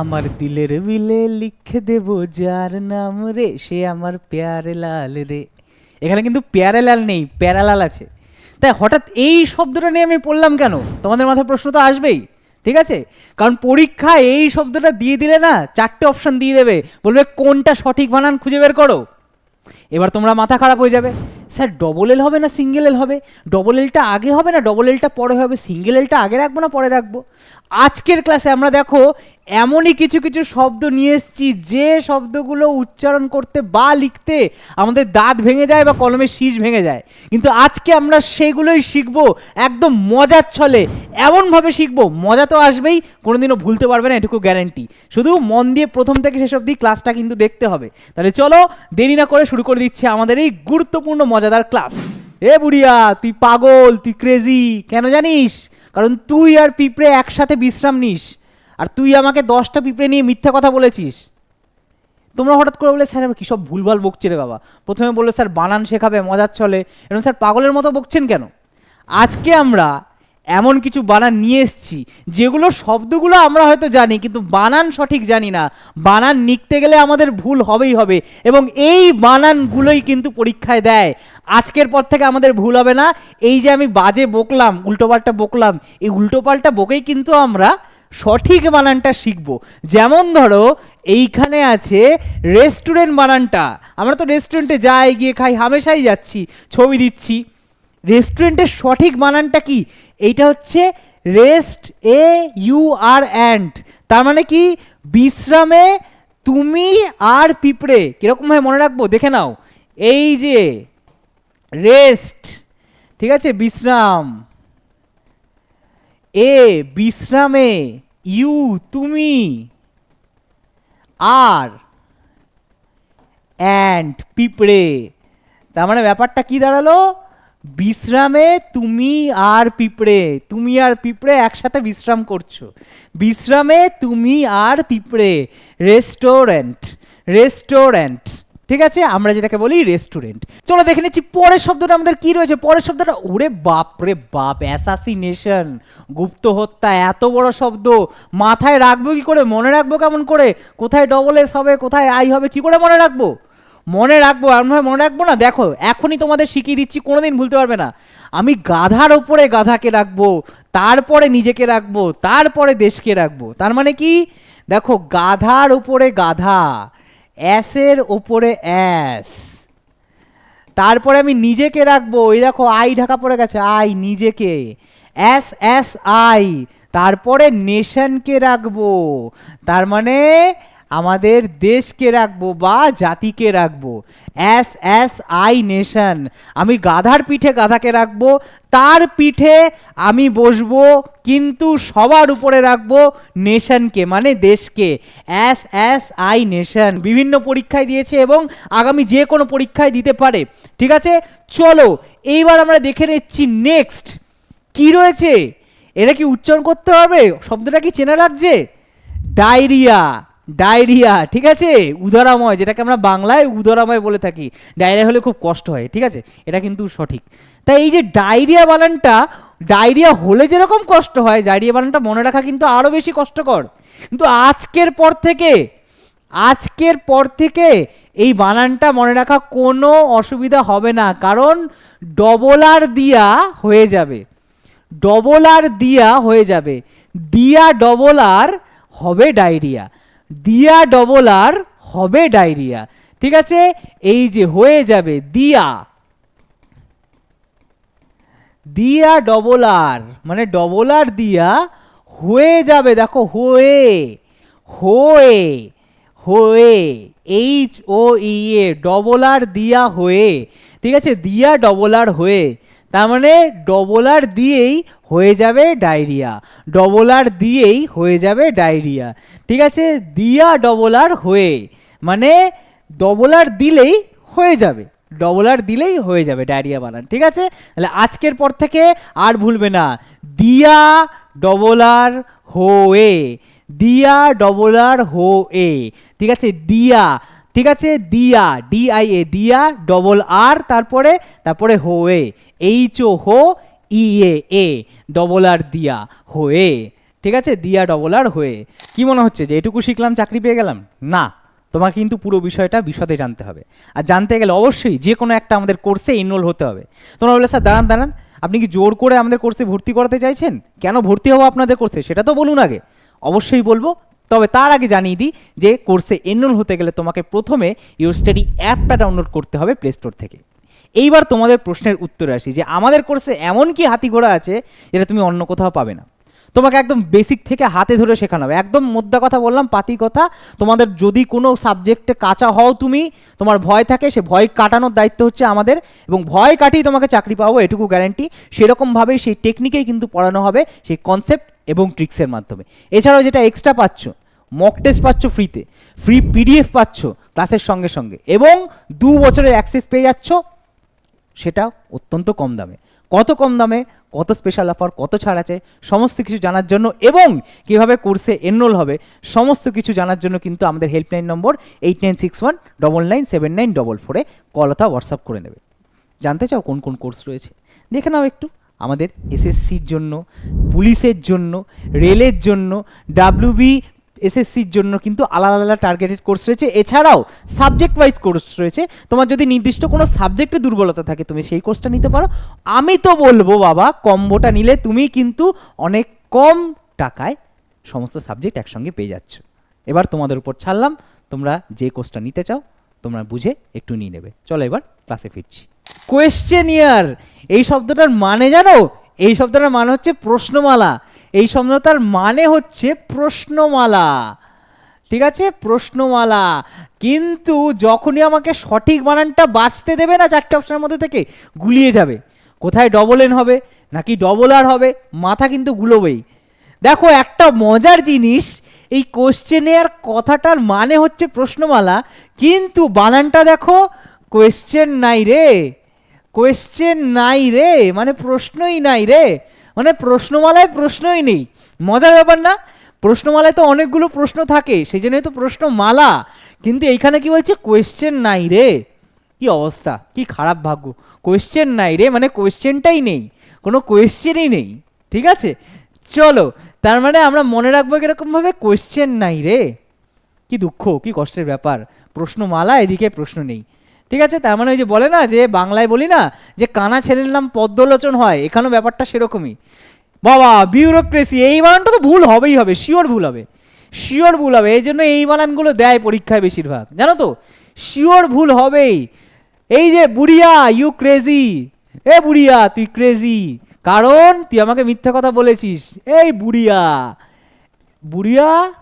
আমার দিলের বিলে লিখে দেব যার নাম রে, সে আমার প্যারে লাল রে। এখানে কিন্তু প্যারে লাল নেই প্যারালাল আছে। তাই হঠাৎ এই শব্দটা নিয়ে আমি পড়লাম কেন? তোমাদের মাথায় প্রশ্ন তো আসবেই, ঠিক আছে? কারণ পরীক্ষা এই শব্দটা দিয়ে দিলে না, চারটে অপশন দিয়ে দেবে। বলবে কোনটা সঠিক বানান খুঁজে বের করো। এবার তোমরা মাথা খারাপ হয়ে যাবে। স্যার ডবল এল হবে না সিঙ্গেল এল হবে? ডবল এলটা আগে হবে না? ডবল এলটা পরে হবে? সিঙ্গেল এলটা আগে রাখব না, পরে রাখব? আজকের ক্লাসে আমরা দেখো, এমনই কিছু কিছু শব্দ নিয়ে এসেছি, যে শব্দগুলো উচ্চারণ করতে বা লিখতে আমাদের দাঁত ভেঙে যায় বা কলমের শীষ ভেঙে যায়। কিন্তু আজকে আমরা সেগুলোই শিখব একদম মজার ছলে। এমনভাবে শিখব, মজা তো আসবেই, কোনোদিনও ভুলতে পারবে না, এটুকু গ্যারান্টি শুধু মন দিয়ে প্রথম থেকে শেষ অবধি ক্লাসটা কিন্তু দেখতে হবে। তাহলে চলো, দেরি না করে শুরু করে দিচ্ছে আমাদের এই গুরুত্বপূর্ণ, মজাদার ক্লাস এ বুড়িয়া, তুই পাগল, তুই ক্রেজি কেন জানিস? কারণ তুই আর পিঁপড়ে একসাথে বিশ্রাম নিস। আর তুই আমাকে দশটা পিঁপড়ে নিয়ে মিথ্যা কথা বলেছিস। তোমরা হঠাৎ করে বলে স্যার কী সব ভুলভাল বকছে রে বাবা? প্রথমে বলল, স্যার, বানান শেখাবে, মজার চলে এবং স্যার, পাগলের মতো বকছেন কেন? আজকে আমরা এমন কিছু বানান নিয়ে এসেছি, যেগুলো শব্দগুলো আমরা হয়তো জানি, কিন্তু বানান সঠিক জানি না। বানান লিখতে গেলে আমাদের ভুল হবেই হবে, এবং এই বানানগুলোই কিন্তু পরীক্ষায় দেয়। আজকের পর থেকে আমাদের ভুল হবে না। এই যে আমি বাজে বকলাম, উল্টোপাল্টা বকলাম, এই উল্টোপাল্টা বকেই কিন্তু আমরা সঠিক বানানটা শিখব। যেমন ধরো, এইখানে আছে রেস্টুরেন্ট বানানটা। আমরা তো রেস্টুরেন্টে যাই, গিয়ে খাই, হামেশাই যাচ্ছি, ছবি দিচ্ছি। রেস্টুরেন্টের সঠিক বানানটা কি? এইটা হচ্ছে rest A U R and তার মানে কি? বিশ্রামে তুমি আর পিঁপড়ে কীরকমভাবে মনে রাখব? দেখে নাও। এই যে রেস্ট ঠিক আছে? বিশ্রাম। এ বিশ্রামে। ইউ তুমি। আর অ্যান্ড পিঁপড়ে। তার মানে ব্যাপারটা কি দাঁড়াল? বিশ্রামে তুমি আর পিঁপড়ে, তুমি আর পিঁপড়ে একসাথে বিশ্রাম করছ। বিশ্রামে তুমি আর পিঁপড়ে রেস্টুরেন্ট রেস্টুরেন্ট ঠিক আছে? আমরা যেটাকে বলি রেস্টুরেন্ট চলো দেখে নিচ্ছি পরের শব্দটা আমাদের কি রয়েছে? পরের শব্দটা, ওরে বাপ রে বাপ অ্যাসাসিনেশন গুপ্ত হত্যা, এত বড় শব্দ। মাথায় রাখব কি করে? মনে রাখব কেমন করে? কোথায় ডবল এস হবে, কোথায় আই হবে, কি করে মনে রাখব? মনে রাখব এমনভাবে মনে রাখব না, দেখো, এখনই তোমাদের শিখিয়ে দিচ্ছি, কোনোদিন ভুলতে পারবে না। আমি গাধার ওপরে গাধাকে রাখব, তারপরে নিজেকে রাখব, তারপরে দেশকে রাখব। তার মানে কি? দেখো, গাধার ওপরে গাধা, অ্যাসের ওপরে অ্যাস। তারপরে আমি নিজেকে রাখব, এই দেখো, আই ঢাকা পড়ে গেছে, আই, নিজেকে। S S I. তারপরে নেশনকে রাখব। তার মানে আমাদের দেশকে রাখব বা জাতিকে রাখব। এস এস আই নেশন আমি গাধার পিঠে গাধাকে রাখব, তার পিঠে আমি বসবো, কিন্তু সবার উপরে রাখব নেশনকে মানে দেশকে। এস এস আই নেশন বিভিন্ন পরীক্ষায় দিয়েছে এবং আগামী যে কোনো পরীক্ষায় দিতে পারে। ঠিক আছে? চলো, এইবার আমরা দেখে নিচ্ছি নেক্সট কি রয়েছে? এটা কি উচ্চারণ করতে হবে? শব্দটা কি চেনা লাগছে? ডায়রিয়া। ডায়রিয়া, ঠিক আছে? উদরাময়, যেটাকে আমরা বাংলায় উদরাময় বলে থাকি। ডায়রিয়া হলে খুব কষ্ট হয়, ঠিক আছে? এটা কিন্তু সঠিক। তাই এই যে ডায়রিয়া বানানটা ডায়রিয়া হলে যেরকম কষ্ট হয়, ডায়রিয়া বানানটা মনে রাখা কিন্তু আরও বেশি কষ্টকর। কিন্তু আজকের পর থেকে, আজকের পর থেকে এই বানানটা মনে রাখা কোনো অসুবিধা হবে না, কারণ ডবল আর দিয়া হয়ে যাবে। ডবল আর দিয়া হয়ে যাবে। দিয়া ডবল আর হবে ডায়রিয়া। দিয়া ডবল আর হবে ডায়রিয়া ঠিক আছে? এই যে হয়ে যাবে দিয়া। দিয়া ডবল আর মানে ডবল আর দিয়া হয়ে যাবে, দেখো, হয়ে হয়ে হয়ে এইচ ও ই এ ডবল আর দিয়া হয়ে, ঠিক আছে? দিয়া ডবল আর হয়ে। তার মানে ডবল আর দিয়েই হয়ে যাবে ডায়রিয়া ডবল আর দিয়েই হয়ে যাবে ডায়রিয়া ঠিক আছে? দিয়া ডবল আর হয়ে মানে ডবল আর দিলেই হয়ে যাবে। ডবল আর দিলেই হয়ে যাবে ডায়রিয়া বানান, ঠিক আছে? তাহলে আজকের পর থেকে আর ভুলবে না। দিয়া ডবল আর হোয়ে, দিয়া ডবল আর হো এ ঠিক আছে? দিয়া ঠিক আছে? দিয়া ডি আই এ দিয়া ডবল আর তারপরে তারপরে হোয়ে এইচ ও হো ই এ এ ডবল আর দিয়া হোয়ে ঠিক আছে? দিয়া ডবল আর হয়ে কি মনে হচ্ছে যে এটুকু শিখলাম, চাকরি পেয়ে গেলাম? না। তোমাকে কিন্তু পুরো বিষয়টা বিশদে জানতে হবে। আর জানতে গেলে অবশ্যই যে কোনো একটা আমাদের কোর্সে এনরোল হতে হবে। তোমরা বলে স্যার, দাঁড়ান দাঁড়ান। আপনি কি জোর করে আমাদের কোর্সে ভর্তি করাতে চাইছেন? কেন ভর্তি হব আপনাদের কোর্সে সেটা তো বলুন আগে। অবশ্যই বলব তবে তার আগে জানিয়ে দিই যে কোর্সে এনরোল হতে গেলে তোমাকে প্রথমে ইউর স্টাডি অ্যাপটা ডাউনলোড করতে হবে প্লে স্টোর থেকে। এইবার তোমাদের প্রশ্নের উত্তরে আসি যে আমাদের কোর্সে এমন কি হাতি ঘোড়া আছে যেটা তুমি অন্য কোথাও পাবে না? তোমাকে একদম বেসিক থেকে হাতে ধরে শেখানো হবে। একদম মোদ্দা কথা বললাম, পাতি কথা। তোমাদের যদি কোনো সাবজেক্টে কাঁচা হও তুমি, তোমার ভয় থাকে, সে ভয় কাটানোর দায়িত্ব হচ্ছে আমাদের এবং ভয় কাটিয়ে তোমাকে চাকরি পাবো, এটুকু গ্যারান্টি সেরকমভাবেই সেই টেকনিকেই কিন্তু পড়ানো হবে, সেই কনসেপ্ট এবং ট্রিক্সের মাধ্যমে। এছাড়াও যেটা এক্সট্রা পাচ্ছ মক টেস্ট পাচ্ছ ফ্রিতে ফ্রি পিডিএফ পাচ্ছ ক্লাসের সঙ্গে সঙ্গে, এবং দু বছরের অ্যাক্সেস পেয়ে যাচ্ছ, সেটা অত্যন্ত কম দামে। কত কম দামে, কত স্পেশাল অফার কত ছাড় আছে, সমস্ত কিছু জানার জন্য এবং কীভাবে কোর্সে এনরোল হবে, সমস্ত কিছু জানার জন্য কিন্তু আমাদের helpline number eight nine six one double nine seven nine double ফোরে কল অথবা হোয়াটসঅ্যাপ করে নেবে। জানতে চাও কোন কোন কোর্স রয়েছে? দেখে নাও একটু। আমাদের এসএসসির জন্য, পুলিশের জন্য, রেলের জন্য ডাব্লিউবি এসএসসির জন্য কিন্তু আলাদা আলাদা টার্গেটেড কোর্স রয়েছে। এছাড়াও সাবজেক্ট ওয়াইজ কোর্স রয়েছে। তোমার যদি নির্দিষ্ট কোনো সাবজেক্টে দুর্বলতা থাকে, তুমি সেই কোর্সটা নিতে পারো। আমি তো বলব বাবা কম্বোটা নিলে তুমি কিন্তু অনেক কম টাকায় সমস্ত সাবজেক্ট একসঙ্গে পেয়ে যাচ্ছ। এবার তোমাদের উপর ছাড়লাম। তোমরা যে কোর্সটা নিতে চাও, তোমরা বুঝে একটু নিয়ে নেবে। চলো এবার ক্লাসে ফিরছি। কোয়েশ্চেনিয়ার এই শব্দটার মানে জানো? এই শব্দটার মানে হচ্ছে প্রশ্নমালা। এই শব্দটার মানে হচ্ছে প্রশ্নমালা। ঠিক আছে? প্রশ্নমালা। কিন্তু যখনই আমাকে সঠিক বানানটা বাঁচতে দেবে না চারটে অপশনের মধ্যে থেকে, গুলিয়ে যাবে। কোথায় ডবল এন হবে? নাকি ডবল আর হবে? মাথা কিন্তু গুলোবেই। দেখো, একটা মজার জিনিস, এই কোশ্চেনের কথাটার মানে হচ্ছে প্রশ্নমালা, কিন্তু বানানটা দেখো কোয়েশ্চেন নাই রে। কোয়েশ্চেন নাই রে মানে প্রশ্নই নাই রে। মানে প্রশ্নমালায় প্রশ্নই নেই। মজার ব্যাপার না, প্রশ্নমালায় তো অনেকগুলো প্রশ্ন থাকে সেই জন্যই তো প্রশ্নমালা। কিন্তু এইখানে কি বলছে? কোয়েশ্চেন নাই রে। কি অবস্থা? কি খারাপ ভাগ্য। কোয়েশ্চেন নাই রে মানে কোয়েশ্চেনটাই নেই। কোনো কোয়েশ্চেনই নেই। ঠিক আছে? চলো, তার মানে আমরা মনে রাখব কিরকমভাবে? কোয়েশ্চেন নাই রে। কি দুঃখ, কি কষ্টের ব্যাপার। প্রশ্নমালা, এদিকে প্রশ্ন নেই। ঠিক আছে? তার মানে ওই যে বলে না যে বাংলায় বলি না যে কানা ছেলের নাম পদ্মলোচন হয়, এখানেও ব্যাপারটা সেরকমই। বাবা বিউরোক্রেসি এই বানানটা তো ভুল হবেই হবে শিওর ভুল হবে। শিওর ভুল হবে, এই জন্য এই বানানগুলো দেয় পরীক্ষায় বেশিরভাগ, জানো তো? শিওর ভুল হবেই। এই যে, বুড়িয়া ইউ ক্রেজি এ বুড়িয়া, তুই ক্রেজি কারণ, তুই আমাকে মিথ্যা কথা বলেছিস। এই বুড়িয়া। বুড়িয়া?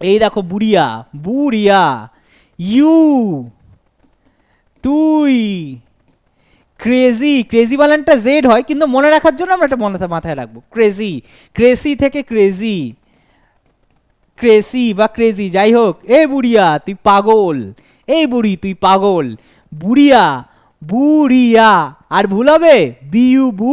এই দেখো, বুড়িয়া। বুড়িয়া। ইউ তুই ক্রেজি ক্রেজি বানানটা জেড হয়, কিন্তু মনে রাখার জন্য আমরা এটা মনে মাথায় রাখব। ক্রেজি ক্রেসি থেকে ক্রেজি ক্রেসি বা ক্রেজি যাই হোক। এ বুড়িয়া, তুই পাগল। এই বুড়ি, তুই পাগল। বুড়িয়া বুড়িয়া। আর ভুল হবে? বি ইউ বু।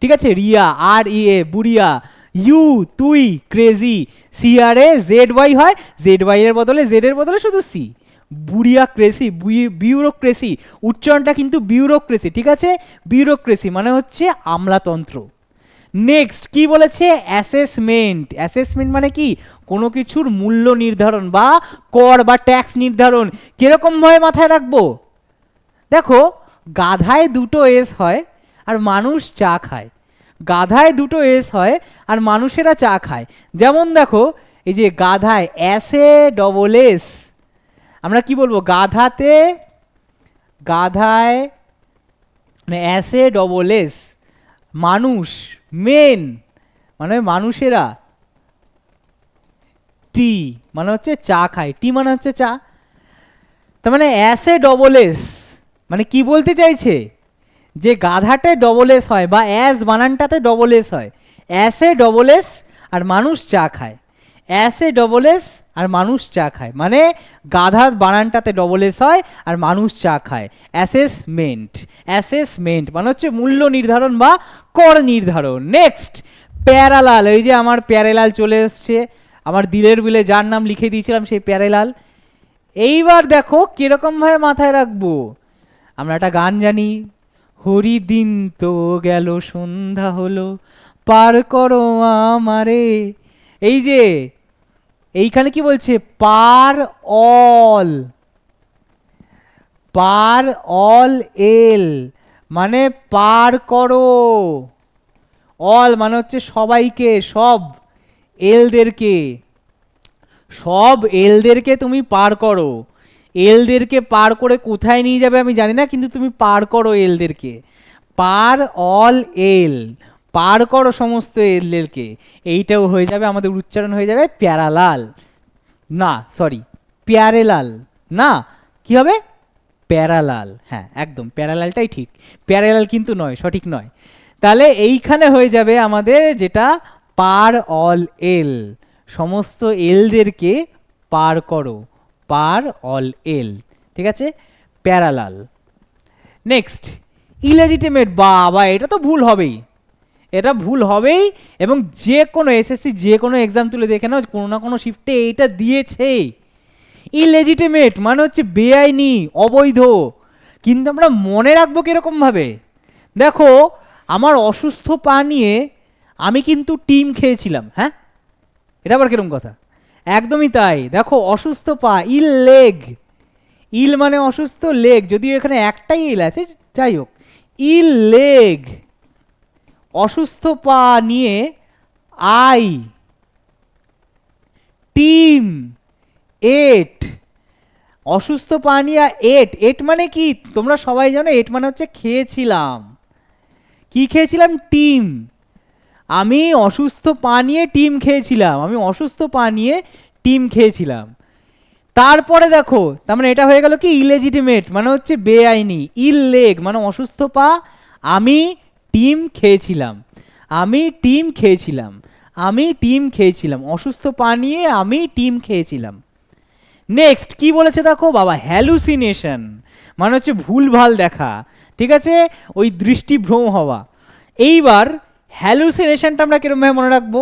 ঠিক আছে? রিয়া আর ই এ বুড়িয়া। ইউ, তুই crazy C R A Z Y হয়। জেড ওয়াই এর বদলে জেড এর বদলে শুধু সি বুড়িয়া ক্রেসি বিউরোক্রেসি। উচ্চারণটা কিন্তু বিউরোক্রেসি, ঠিক আছে? বিউরোক্রেসি মানে হচ্ছে আমলাতন্ত্র। নেক্সট কি বলেছে? অ্যাসেসমেন্ট অ্যাসেসমেন্ট মানে কি? কোনো কিছুর মূল্য নির্ধারণ বা কর বা ট্যাক্স নির্ধারণ। কিরকমভাবে মাথায় রাখব? দেখো, গাধায় দুটো এস হয় আর মানুষ চা খায়। গাধায় দুটো এস হয় আর মানুষেরা চা খায়। যেমন দেখো, এই যে গাধায় অ্যাসে ডবল এস আমরা কি বলব? গাধাতে, গাধায় মানে অ্যাসে ডবল এস মানুষ মেন মানে মানুষেরা টি মানে হচ্ছে চা খায়। টি মানে হচ্ছে চা। তার মানে অ্যাসে ডবল এস মানে কি বলতে চাইছে? যে গাধাতে ডবল এস হয় বা অ্যাস বানানটাতে ডবল এস হয়। অ্যাসে ডবল এস আর মানুষ চা খায়। অ্যাসে ডবল এস আর মানুষ চা খায়। মানে গাধা বানানটাতে ডবল এস হয় আর মানুষ চা খায়। অ্যাসেসমেন্ট অ্যাসেসমেন্ট মানে হচ্ছে মূল্য নির্ধারণ বা কর নির্ধারণ। Next parallel. এই যে আমার প্যারেলাল চলে এসছে। আমার দিলের বিলে যার নাম লিখে দিয়েছিলাম সেই প্যারেলাল। এইবার দেখো কিরকমভাবে মাথায় রাখব। আমরা একটা গান জানি। হরিদিন তো গেল, সন্ধ্যা হলো, পার করো আমারে। এই যে এইখানে কি বলছে? Par all. Par all L. মানে পার করো। অল মানে হচ্ছে সবাইকে, সব এলদেরকে। সব এলদেরকে তুমি পার করো। এলদেরকে পার করে কোথায় নিয়ে যাবে আমি জানি না, কিন্তু তুমি পার করো এলদেরকে। পার অল এল। পার করো সমস্ত এলদেরকে এইটাও হয়ে যাবে, আমাদের উচ্চারণ হয়ে যাবে প্যারালাল। না সরি প্যারেলাল। না, কি হবে? প্যারালাল। হ্যাঁ একদম, প্যারালালটাই ঠিক। প্যারালাল কিন্তু নয়, সঠিক নয়। তাহলে এইখানে হয়ে যাবে আমাদের যেটা, পার অল এল। সমস্ত এলদেরকে পার করো, পার অল এল। ঠিক আছে? প্যারালাল। নেক্সট, ইলেজিটিমেট, বাবা, এটা তো ভুল হবেই। এটা ভুল হবেই এবং যে কোনো এসএসসি যে কোনো এক্সাম তুলে দেখে নাও, কোনো না কোনো শিফটে এইটা দিয়েছেই ইলেজিটিমেট মানে হচ্ছে বেআইনি, অবৈধ। কিন্তু আমরা মনে রাখব কীরকমভাবে দেখো, আমার অসুস্থ পা নিয়ে আমি কিন্তু টিম খেয়েছিলাম হ্যাঁ? এটা আবার কীরকম কথা? একদমই তাই। দেখো, অসুস্থ পা, ইল লেগ। ইল মানে অসুস্থ লেগ। যদিও এখানে একটাই ইল আছে, যাই হোক। Ill leg. অসুস্থ পা নিয়ে আই, টিম, এট। অসুস্থ পা নিয়ে এট। এট মানে কি? তোমরা সবাই জানো এট মানে হচ্ছে খেয়েছিলাম। কি খেয়েছিলাম? টিম। আমি অসুস্থ পা নিয়ে টিম খেয়েছিলাম। আমি অসুস্থ পা নিয়ে টিম খেয়েছিলাম। তারপরে দেখো, তার মানে এটা হয়ে গেল কি? ইলেজিটিমেট মানে হচ্ছে বেআইনি ইল লেগ মানে অসুস্থ পা আমি টিম খেয়েছিলাম। আমি টিম খেয়েছিলাম। আমি টিম খেয়েছিলাম। অসুস্থ পানিয়ে আমি টিম খেয়েছিলাম। নেক্সট কি বলেছে দেখো? বাবা হ্যালুসিনেশন মানে হচ্ছে ভুলভাল দেখা। ঠিক আছে? ওই দৃষ্টিভ্রম হওয়া। এইবার হ্যালুসিনেশনটা আমরা কিরমভাবে মনে রাখব?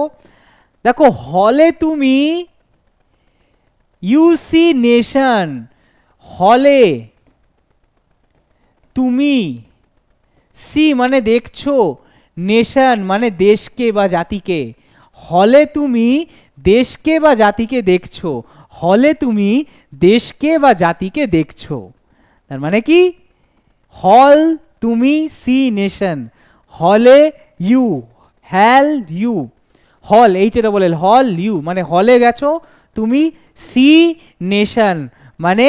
দেখো হলে তুমি ইউসি নেশন হলে তুমি সি মানে দেখছ, নেশন মানে দেশকে বা জাতিকে। হলে তুমি দেশকে বা জাতিকে দেখছ, হলে তুমি দেশকে বা জাতিকে দেখছ। তার মানে কি? হল তুমি সি নেশন, হলে ইউ, হ্যাল ইউ। হল, এইচ এটা বলে হল ইউ মানে হলে গেছো, তুমি সি নেশন মানে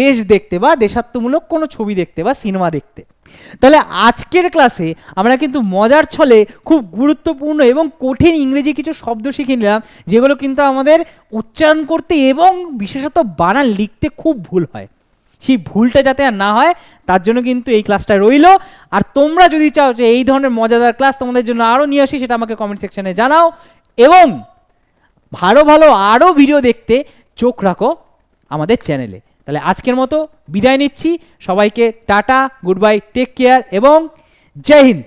দেশ দেখতে বা দেশাত্মমূলক কোনো ছবি দেখতে বা সিনেমা দেখতে। তাহলে আজকের ক্লাসে আমরা কিন্তু মজার ছলে খুব গুরুত্বপূর্ণ এবং কঠিন ইংরেজি কিছু শব্দ শিখে নিলাম, যেগুলো কিন্তু আমাদের উচ্চারণ করতে এবং বিশেষত বানান লিখতে খুব ভুল হয়। সেই ভুলটা যাতে আর না হয়, তার জন্য কিন্তু এই ক্লাসটা রইল। আর তোমরা যদি চাও যে এই ধরনের মজাদার ক্লাস তোমাদের জন্য আরও নিয়ে আসি, সেটা আমাকে কমেন্ট সেকশানে জানাও। এবং ভালো ভালো আরও ভিডিও দেখতে চোখ রাখো। আমাদের চ্যানেলে তাহলে আজকের মতো বিদায় নিচ্ছি। সবাইকে tata good bye take care এবং জয় হিন্দ।